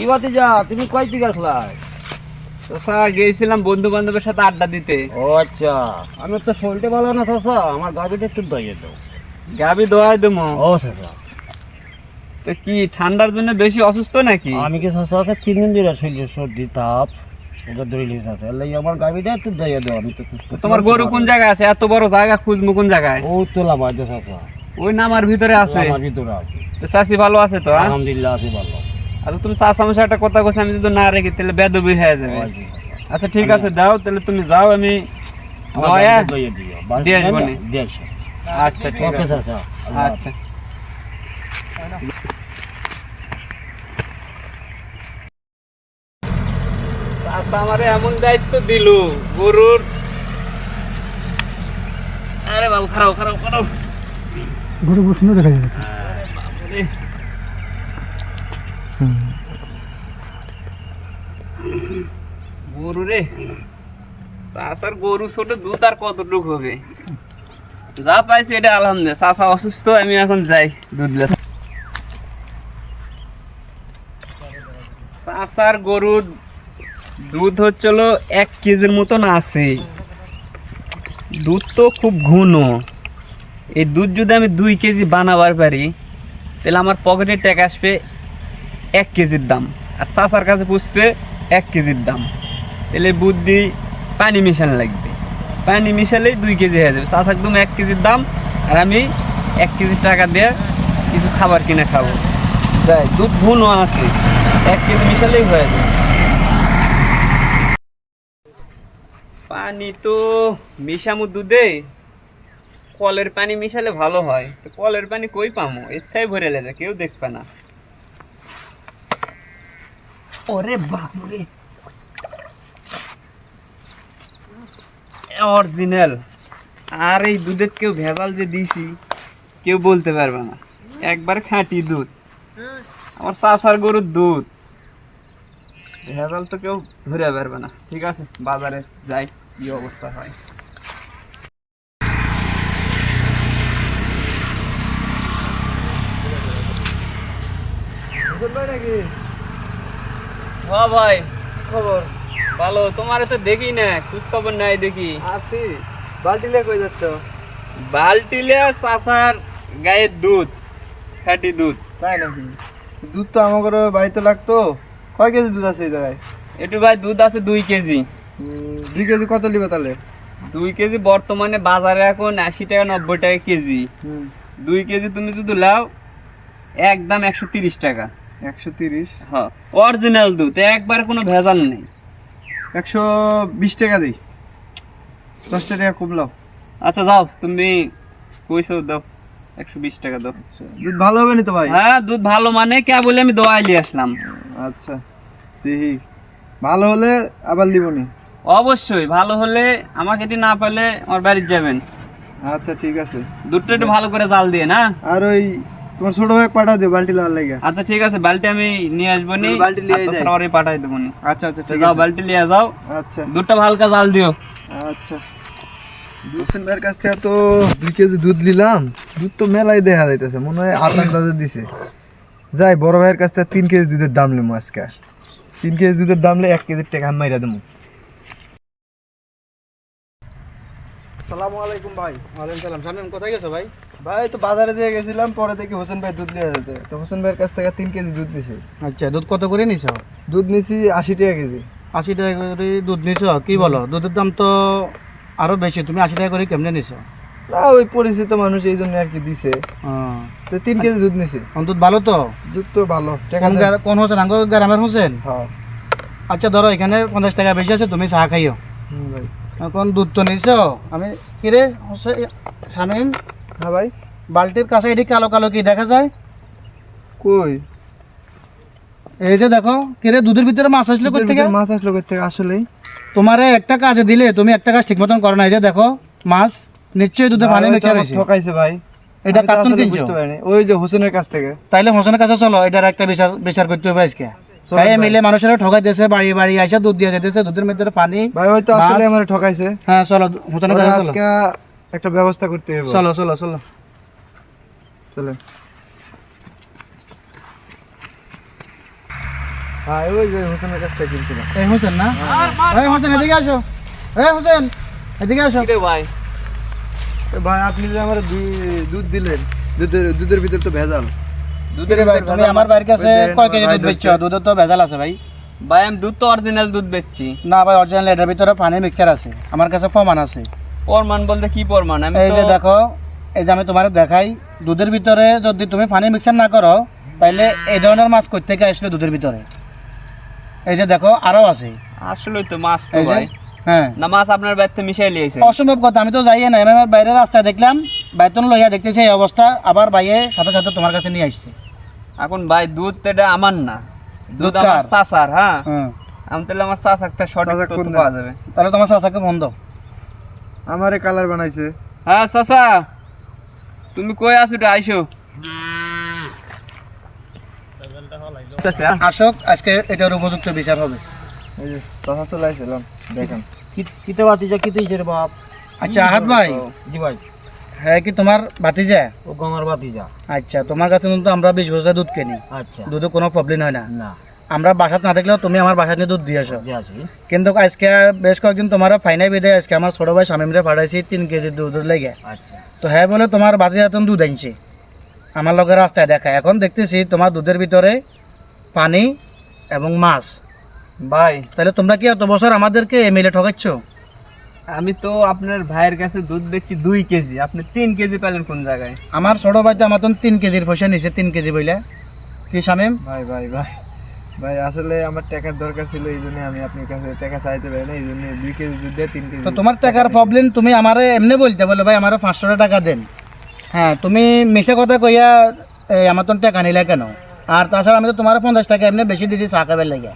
কি বাতি যা? তুমি কয় গিয়েছিলাম বন্ধু বান্ধবের সাথে আড্ডা দিতে। ও আচ্ছা। আমি তো শরীরটা ভালো না আমার একটু দইয়ে দাও। গাবি দোয়াই দেবো। ও তো কি ঠান্ডার জন্য বেশি অসুস্থ নাকি? আমি কি তিন দিন ধরে শরীরে সর্দি তাপ ওটা লাগি আমার গাড়িটা একটু দইয়ে দাও আমি তো তোমার গরু কোন জায়গায় আছে? এত বড় জায়গা খুঁজবো কোন জায়গায়? ও তোলা বাজে চাচা ওই নামার ভিতরে আছে। আমার ভিতরে আছে। চাষি ভালো আছে তো হ্যাঁ? আলহামদুলিল্লাহ আছে ভালো। আচ্ছা তুমি চাষা আমার একটা কথা কইছো আমি যদি না রেখে তাহলে বেদবি হয়ে যাবে। আচ্ছা, আচ্ছা ঠিক আছে দাও তাহলে তুমি যাও আমি দয়া বাস আসব। আচ্ছা ঠিক আছে। আচ্ছা। আমারে এমন দায়িত্ব দিল গরুর। আরে বাবু খারাপ খারাপ খারাপ। গরু বসুন দেখা যাবে। গরু রে। চাষার গরু ছোট, দুধ আর কতটুকু হবে? যা পাইছি এটা আলহামদুলিল্লাহ। চাষা অসুস্থ, আমি এখন যাই দুধ চাষার গরুর দুধ হচ্ছিল এক কেজির মতন আছে। দুধ তো খুব ঘন। এই দুধ যদি আমি দুই কেজি বানাবার পারি, তাহলে আমার পকেটে টাকা আসবে এক কেজির দাম। আর চাচার কাছে পুষবে এক কেজির দাম। তাহলে বুদ্ধি পানি মিশানো লাগবে। পানি মিশালেই দুই কেজি হয়ে যাবে। চাচা একদম এক কেজির দাম, আর আমি এক কেজি টাকা দিয়ে কিছু খাবার কিনে খাব। যাই, দুধ ঘুনও আছে। এক কেজি মিশালেই হয়ে যাবে। পানি তো মিশামু দুধে। কলের পানি মিশালে ভালো হয়। তো কলের পানি কই পামো? এথায় ভরে লেগে কেউ দেখবে না। ওরে বাপরে। অরিজিনাল। আর এই দুধের কেউ ভেজাল যে দিছি, কেউ বলতে পারবে না। একবার খাঁটি দুধ। আমার চাষার গরুর দুধ। ভেজাল তো কেউ ধরে পারবে না। ঠিক আছে, বাজারে যাই, কি অবস্থা হয়। হ্যাঁ ভাই খবর? ভালো তোমার তো দেখি না খোঁজ খবর নাই দেখি। আছি। বালতিলে কই যাচ্ছ? বালতিলে চাষার গায়ের দুধ খাঁটি দুধ। তাই নাকি? দুধ তো আমার বাড়িতে লাগতো। কয় কেজি দুধ আছে এই জায়গায়? একটু ভাই দুধ আছে দুই কেজি। দুই কেজি কত নিবে তাহলে? দুই কেজি বর্তমানে বাজারে এখন আশি টাকা নব্বই টাকা কেজি। দুই কেজি তুমি যদি লাও একদম একশো তিরিশ টাকা। একশো তিরিশ। হ্যাঁ অরিজিনাল দুধ একবার কোনো ভেজাল নেই। একশো বিশ টাকা দিই। টাকা কম লাও আচ্ছা যাও তুমি কইছো দাও একশো বিশ টাকা দাও। দুধ ভালো হবে নি তো ভাই? হ্যাঁ দুধ ভালো মানে কে বলে আমি দোয়াই নিয়ে আসলাম। আচ্ছা দেখি। ভালো হলে আবার লিবনি অবশ্যই ভালো হলে আমাকে এটি না পেলে আমার বাড়ির যাবেন। আচ্ছা ঠিক আছে। দুধটা একটু ভালো করে জাল দিয়ে না? আর ওই তোমার ছোট ভাই পাঠা দিও বালতি লাল লাগে। আচ্ছা ঠিক আছে বালতি আমি নিয়ে আসব নি। বালতি লিয়ে যাই। পরে পাঠাই দেবো নি। আচ্ছা আচ্ছা ঠিক যাও বালতি নিয়ে যাও। আচ্ছা। দুধটা হালকা জাল দিও। আচ্ছা। হোসেন ভাইয়ের কাছ থেকে তো দুই কেজি দুধ নিলাম। দুধ তো মেলাই দেখা যাইতেছে মনে হয় আট আন্দাজে দিছে। যাই বড় ভাইয়ের কাছ থেকে তিন কেজি দুধের দাম নেব আজকে। তিন কেজি দুধের দাম নিলে এক কেজির টাকা মাইরা দেবো। সালামু আলাইকুম ভাই। ওয়ালাইকুম সালাম। সামনে কোথায় গেছো ভাই? ভাই তো বাজারে দিয়ে গেছিলাম পরে দেখি হোসেন ভাই দুধ নিয়ে যেতে তো হোসেন ভাইয়ের কাছ থেকে তিন কেজি দুধ নিছি। আচ্ছা দুধ কত করে নিছো? দুধ নিছি আশি টাকা কেজি। আশি টাকা করে দুধ নিছো? কি বলো? দুধের দাম তো আরও বেশি। তুমি আশি টাকা করে কেমনে নিছো? না ওই পরিচিত মানুষ এই জন্য আর কি দিছে। তো তিন কেজি দুধ নিছি। দুধ ভালো তো? দুধ তো ভালো কোন হোসেন? আঙ্গ গ্রামের হোসেন? হ্যাঁ। আচ্ছা ধরো এখানে পঞ্চাশ টাকা বেশি আছে তুমি চা খাইও। ভাই। এখন দুধ তো নিছো? আমি কিরে শামিম হ্যাঁ ভাই। বালতির কাছে এটি কালো কালো কি দেখা যায়? কই? এই যে দেখো কিরে দুধের ভিতরে মাছ আসলো দুধের থেকে মাছ আসলো কোথা থেকে আসলেই। তোমারে একটা কাজে দিলে তুমি একটা কাজ ঠিক মতন করো না এই যে দেখো মাছ নিশ্চয়ই দুধে পানি আমাকে হয়েছে ঠকাইছে ভাই। এটা কার্টুন কিনছো? ওই যে হোসেনের কাছ থেকে। তাইলে হোসেনের কাছে চলো এটার একটা বিচার বিচার করতে হবে আজকে। ভাই। মিলে মানুষের ঠকাই দিয়েছে বাড়ি বাড়ি আইসা দুধ দিয়ে যেতেছে দুধের মধ্যে পানি ভাই ওই তো আসলে আমার ঠকাইছে। হ্যাঁ চলো হোসেনের কাছে চলো। একটা ব্যবস্থা করতে হবে। চলো চলো চলো। চলে। হ্যাঁ ওই যে হোসেনের কাছ থেকে কিনছিলাম। এই হোসেন না? এই হোসেন এদিকে আসো। এই হোসেন এদিকে আসো। ভাই? ভাই আপনি যে আমার দুধ দিলেন দুধের দুধের ভিতর তো ভেজাল। ভাই তুমি আমার বাড়ির কাছে কয় কেজি দুধ দুধ বেচছো? দুধে তো ভেজাল আছে ভাই। ভাই আমি দুধ তো অরিজিনাল দুধ বেচছি। না ভাই অরিজিনাল এটার ভিতরে পানি মিক্সচার আছে। আমার কাছে প্রমাণ আছে। প্রমাণ বলতে কি প্রমাণ? আমি এই যে দেখো এই যে আমি তোমার দেখাই দুধের ভিতরে যদি তুমি পানি না করো তাহলে এই ধরনের মাছ কই থেকে আসলে দুধের ভিতরে? এই যে দেখো আরও আছে। আসলে তো মাছ তো ভাই। হ্যাঁ। না মাছ আপনার বাড়িতে মিশাই লিয়েছে অসম্ভব কথা আমি তো যাইয়ে না আমি আমার বাইরের রাস্তায় দেখলাম বাইতন লইয়া দেখতেছি এই অবস্থা আবার বাইয়ে সাথে সাথে তোমার কাছে নিয়ে আসছে। এখন ভাই দুধ তো এটা আমার না। দুধ আমার? চাচার হ্যাঁ? আমি তাহলে আমার চাচা একটা সঠিক তথ্য কোন পাওয়া যাবে। তাহলে তোমার চাচাকে বন্ধ আমারে কালার বানাইছে। হ্যাঁ চাচা। তুমি কই আছো এটা? আইসো। আসক আজকে এটার উপযুক্ত বিচার হবে। এই চাচা চলে আসছিলাম দেখেন। কিতে বাতি যা কিতে বাপ? আচ্ছা আহাত ভাই। জি ভাই। হ্যাঁ কি তোমার বাতিজা ও গঙ্গার বাতি যা আচ্ছা তোমার কাছে কিন্তু আমরা বিশ বছর দুধ কিনি। আচ্ছা। দুধে কোনো প্রবলেম হয় না। না। আমরা বাসাত না থাকলেও তুমি আমার বাসায় নিয়ে দুধ দিয়ে আসো। কিন্তু আজকে বেশ কয়েকদিন তোমার ফাইনাল বেঁধে আজকে আমার ছোট ভাই স্বামীরে পাঠাইছি তিন কেজি দুধ লেগে। আচ্ছা। তো হ্যাঁ বলে তোমার বাতি যাতন দুধ আনছে। আমার লোকের রাস্তায় দেখা। এখন দেখতেছি তোমার দুধের ভিতরে পানি এবং মাছ। ভাই। তাহলে তোমরা কি এত বছর আমাদেরকে এমএলএ ঠকাচ্ছ? আমি তো আপনার ভাইয়ের কাছে দুধ বেচছি দুই কেজি। আপনি তিন কেজি পেলেন কোন জায়গায়? আমার ছোট ভাই তো আমার তখন তিন কেজির পয়সা নিছে তিন কেজি বইলে। কি শামিম? ভাই ভাই ভাই ভাই আসলে আমার টাকার দরকার ছিল এই জন্য আমি আপনার কাছে টাকা চাইতে পারি না এই জন্য দুই কেজি দুধ দিয়ে তিন কেজি তো তোমার টাকার প্রবলেম তুমি আমারে এমনি বলতে বলে ভাই আমার পাঁচশো টাকা দেন। হ্যাঁ তুমি মিশে কথা কইয়া আমার তো টাকা নিলে কেন? আর তাছাড়া আমি তো তোমার পঞ্চাশ টাকা এমনি বেশি দিয়েছি চা খাবার লেগে।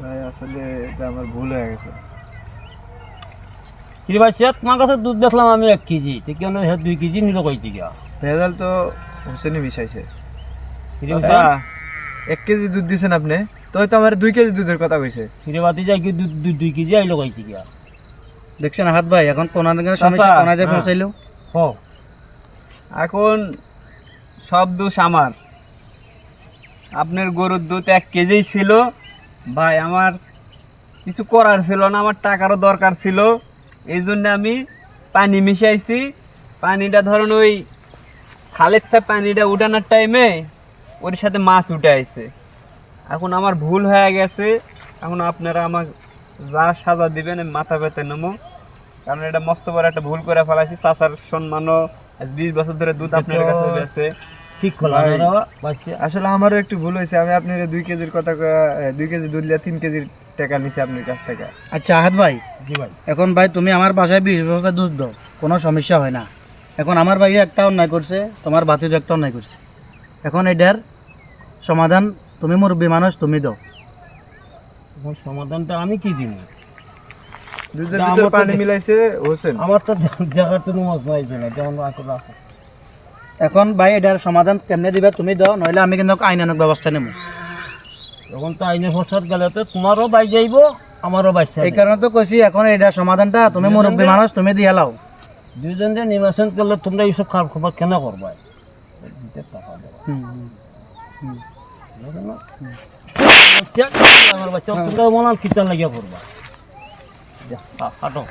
ভাই আসলে এটা আমার ভুল হয়ে গেছে। কি ভাই সে তোমার কাছে দুধ দেখলাম আমি এক কেজি। তো কেন সে দুই কেজি নিল কই ভেজাল তো হোসেনই মিশাইছে। এক কেজি দুধ দিছেন আপনি? তো হয়তো আমার দুই কেজি দুধের কথা কইছে। বাতি যাই কি দুধ দুই- কেজি আইলো কই দেখছেন হাত ভাই এখন কোনার সমস্যা কোনা যে হ্যাঁ। পৌঁছাইলো। হ। এখন সব দোষ আমার। আপনার গরুর দুধ এক কেজি ছিল। ভাই আমার কিছু করার ছিল না আমার টাকারও দরকার ছিল। এই জন্য আমি পানি মিশাইছি। পানিটা ধরুন ওই খালের থেকে পানিটা উঠানোর টাইমে ওর সাথে মাছ উঠে আইছে এখন আমার ভুল হয়ে গেছে। এখন আপনারা আমার যা সাজা দিবেন আমি মাথা পেতে নেব। কারণ এটা মস্ত বড় একটা ভুল করে ফেলাইছি। চাচার সম্মানও বিশ বছর ধরে দুধ আপনার কাছে ঠিক আসলে আমারও একটু ভুল হয়েছে। আমি আপনার দুই কেজির কথা দুই কেজি দুধ লিয়া তিন কেজির টাকা নিছি আপনার কাছ থেকে। আচ্ছা হাত ভাই। জি ভাই। এখন ভাই তুমি আমার বাসায় বিশ বছর দুধ দাও। কোনো সমস্যা হয় না। এখন আমার ভাই একটা অন্যায় করছে তোমার বাতিজ একটা অন্যায় করছে। এখন এটার সমাধান তুমি মুরব্বী মানুষ তুমি দাও। সমাধানটা আমি কি দিব দুধের ভিতর আমার তো পানি দে- মিলাইছে হোসেন। আমার তো জায়গার তো মাছ নাই যেমন আসলে আছে। এখন ভাই এটার সমাধান কেমনে দিবে তুমি দাও নইলে আমি কিন্তু আইনানুক ব্যবস্থা নেব তখন তো আইনের ফসাদ গেলে তো তোমারও বাই যাইব আমারও বাচ্চা এই কারণে তো কইছি এখন এটার সমাধানটা তুমি মুরব্বী মানুষ তুমি দিয়ে লাও। দুইজন যে নির্বাচন করলে তোমরা এইসব খারাপ খবর কেন করবা? আমার বাচ্চা তোমরা মনাল খিচান লাগিয়া যা, হাঁটো